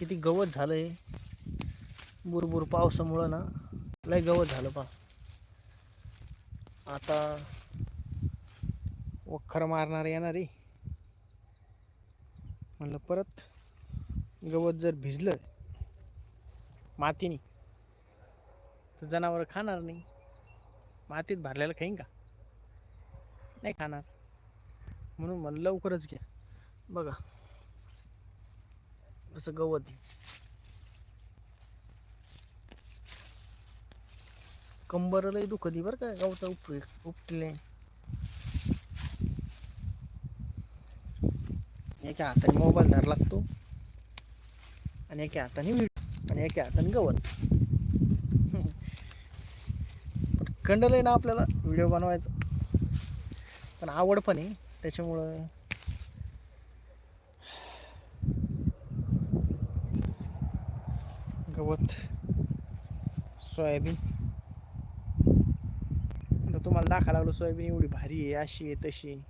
किती गवत झालंय. बुरबुर पावसामुळं ना लय गवत झालं पा आता वखर मारणार येणार आहे. म्हणलं परत गवत जर भिजलं मातीने तर जनावर खाणार नाही. मातीत भरलेलं खाईन का? नाही खाणार. म्हणून म्हणलं लवकरच घ्या. बघा. कसं गवत आहे. कंबर लय दुखती बरं का गवत उपट उपटले एका हाताने मोबाईल धर लागतो. आणि एका हाताने व्हिडिओ आणि एका हाताने गवत. पण कंडल आहे ना आपल्याला व्हिडिओ बनवायचा. पण आवड पण आहे त्याच्यामुळं गवत सोयाबीन आता तुम्हाला दाखवा लागलो सोयाबीन एवढी भारी आहे अशी आहे तशी आहे.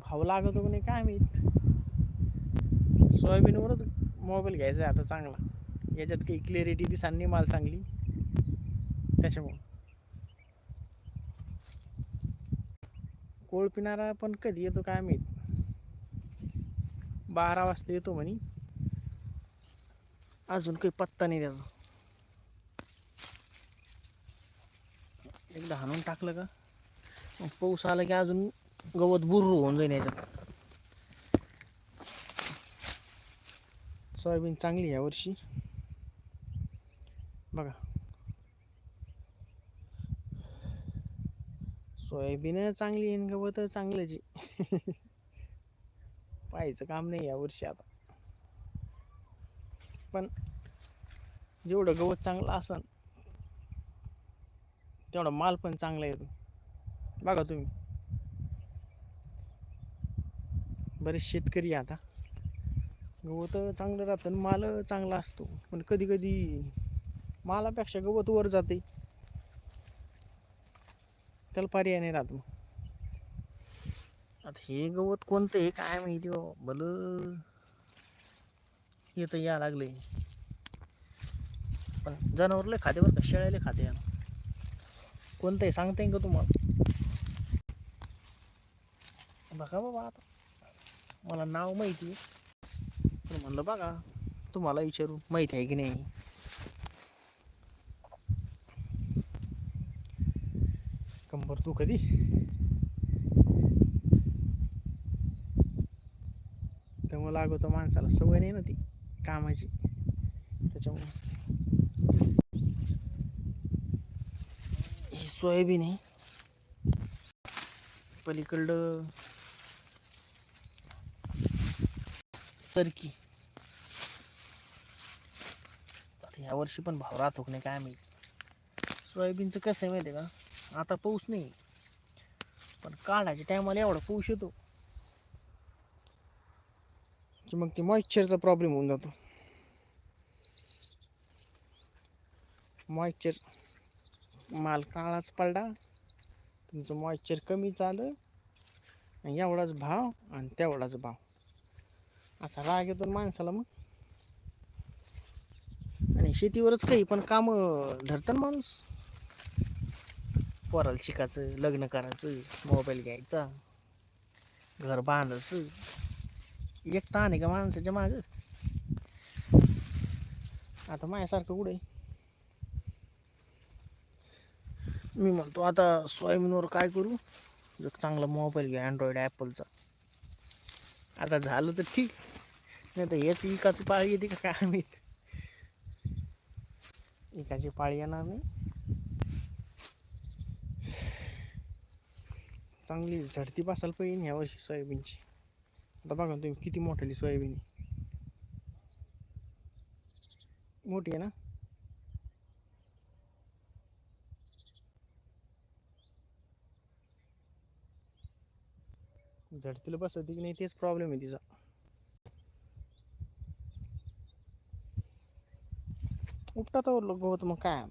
भाव लागतो की नाही काय माहीत सोयाबीनवरच मोबाईल घ्यायचा आहे आता चांगला याच्यात काही क्लिअरिटी दिसा नाही माल चांगली त्याच्यामुळं कोळ पिणारा पण कधी येतो काय माहीत बारा वाजता येतो म्हणे अजून काही पत्ता नाही त्याचा. एकदा हाणून टाकलं का? मग पाऊस आला की अजून गवत बुरू होऊन जाईल याच्यात. सोयाबीन चांगली या वर्षी. बघा. सोयाबीन चांगली आहे गवत चांगल्याची पाहायचं काम नाही या वर्षी आता. पण जेवढं गवत चांगलं असन तेवढा माल पण चांगला येतो. बघा तुम्ही. बरेच शेतकरी आता. गवत चांगलं राहतं आणि माल चांगला असतो. पण कधी कधी मालापेक्षा गवत वर जाते. त्याला पर्याय नाही राहत मग. आता हे गवत कोणतं आहे? काय माहिती भलं इथं तर या लागले. पण जनावर लय खाते बरं का शेळ्याले खाते. यानं. कोणतं आहे सांगता येईन का तुम्हाला? बघा बाबा आता. मला नाव माहिती पण म्हणलं बघा तुम्हाला विचारू माहिती आहे की नाही? कंबर तू कधी त्यामुळे लागतो माणसाला सवय नाही ना ती. कामाची. त्याच्यामुळे. ही सोयाबीन आहे. पलीकडलं सरकी. ह्या वर्षी पण भाव राहतो नाही काय माहिती. सोयाबीनचं कसं आहे माहिती आहे का? आता पाऊस नाही. पण काढायच्या टायमाला एवढा पाऊस येतो. की मग ते मॉइश्चरचा प्रॉब्लेम होऊन जातो मॉइश्चर माल काळाच पडला तुमचं मॉइश्चर कमी चालं आणि एवढाच भाव आणि तेवढाच भाव असा राग येतो माणसाला मग आणि शेतीवरच काही पण कामं धरतात माणूस पोराला शिकायचं लग्न करायचं मोबाईल घ्यायचा घर बांधायचं एक ताण आहे का माणसाच्या माग? आता माझ्यासारखं कुठे? मी म्हणतो आता सोयाबीनवर काय करू? जर चांगला मोबाईल घ्या अँड्रॉइड ॲपलचा आता झालं तर ठीक. नाही तर हेच इकाची पाळी येते का? काय माहीत? इकाची पाळी येणार नाही. चांगली झडती बसायला पाहिजे ह्या वर्षी सोयाबीनची. आता बघा ना तुम्ही किती मोठाली सोयाबीन मोठी आहे ना? झडतीला बसवते की नाही तेच प्रॉब्लेम आहे तिचा. उपटात गवत मग काय?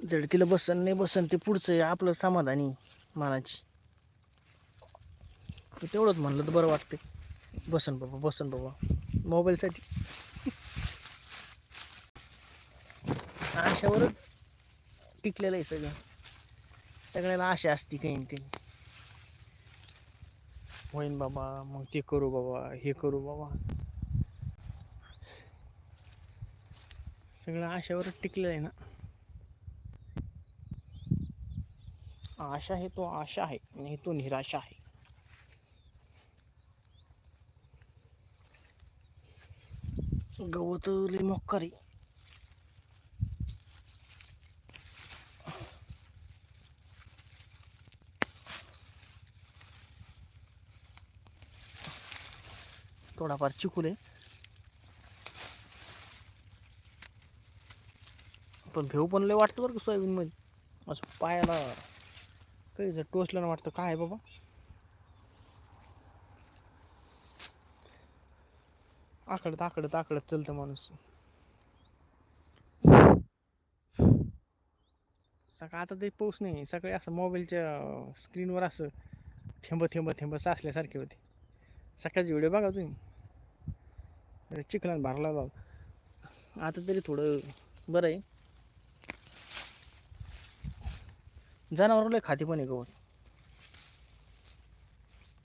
झडतीला बसन नाही बसन ते पुढचं आपलं समाधानी मानाची. ते तेवढंच म्हणलं तर बरं वाटते बसन बाबा बसन बाबा. मोबाईलसाठी. आशावरच टिकलेलं आहे सगळं. सगळ्याला आशा असते काही ना काही. होईन बाबा मग ते करू बाबा हे करू बाबा. सगळं आशावरच टिकलेलं आहे ना. आशा हे तो आशा आहे नाही तो निराशा आहे. गवत लय मोक्कार थोडाफार चिकूल आहे. पण भेऊ पण लय वाटतं बरं का सोयाबीन मध्ये असं पायाला काही जर टोचलं ना वाटतं. काय आहे बाबा? आकडत आकडत आकडत चलतं माणूस. सकाळ आता ते पाऊस नाही सकाळी असं मोबाईलच्या स्क्रीनवर असं थेंब थेंब थेंब साचल्यासारखे होते. सकाळचे व्हिडिओ बघा तुम्ही. अरे चिखलान भरला बाबा. आता तरी थोडं बरं आहे. जनावर खाते पण आहे गवत.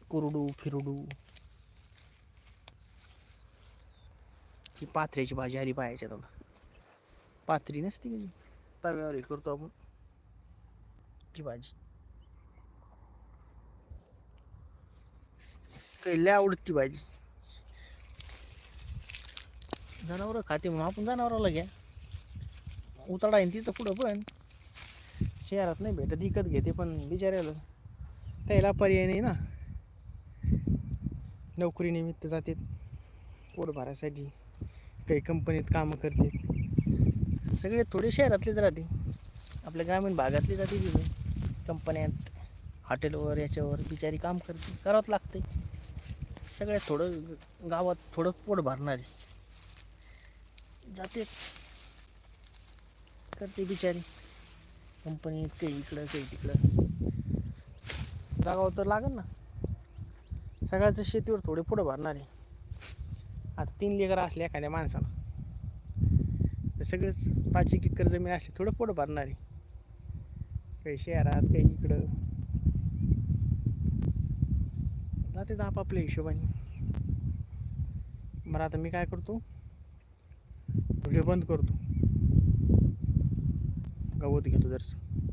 कुरडू फिरडू. ही पाथऱ्याची भाजी आली पाहायच्या आता पाथरी नसते का तव्यावर हे करतो आपण. ती भाजी. काही लय आवडती भाजी. जनावर खाते म्हणून आपण जनावराला घ्या. उताडा आहे तिचं तिथं पुढं पण. शहरात नाही भेटत विकत घेते पण बिचाऱ्याला. त्याला पर्याय नाही ना. नोकरी निमित्त जाते. पोट भरायसाठी. काही कंपनीत कामं करते. सगळे थोडे शहरातलेच राहते. आपल्या ग्रामीण भागातले जाते तिथे कंपन्यात हॉटेलवर याच्यावर बिचारी काम करते. करावंच लागते. सगळ्यात थोडं गावात थोडं पोट भरणारे. जाते. करते बिचारी. कंपनीत काही इकडं काही तिकडं. जागावं तर लागेल ना. सगळ्याचं शेतीवर थोडे पुढं भरणार. आहे आता तीन लेकर असले एखाद्या माणसाला तर सगळंच पाच एक एकर जमीन असली थोडं पुढं भरणार. आहे काही शहरात काही इकडं. जाते आपापल्या हिशोबाने. बरं आता मी काय करतो? व्हिडिओ बंद करतो. गवत घेतो जरसं.